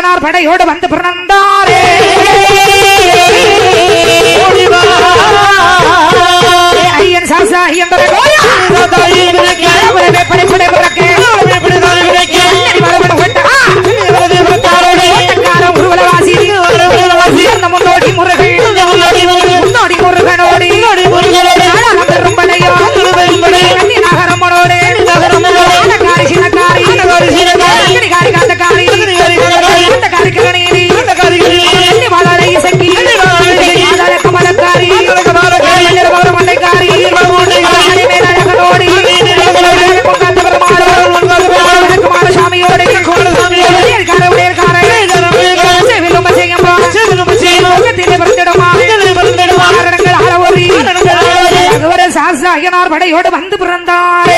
அடியனார் படையோடு வந்து பிறந்தான் அரசு அய்யனார் படையோடு வந்து பிறந்தார்.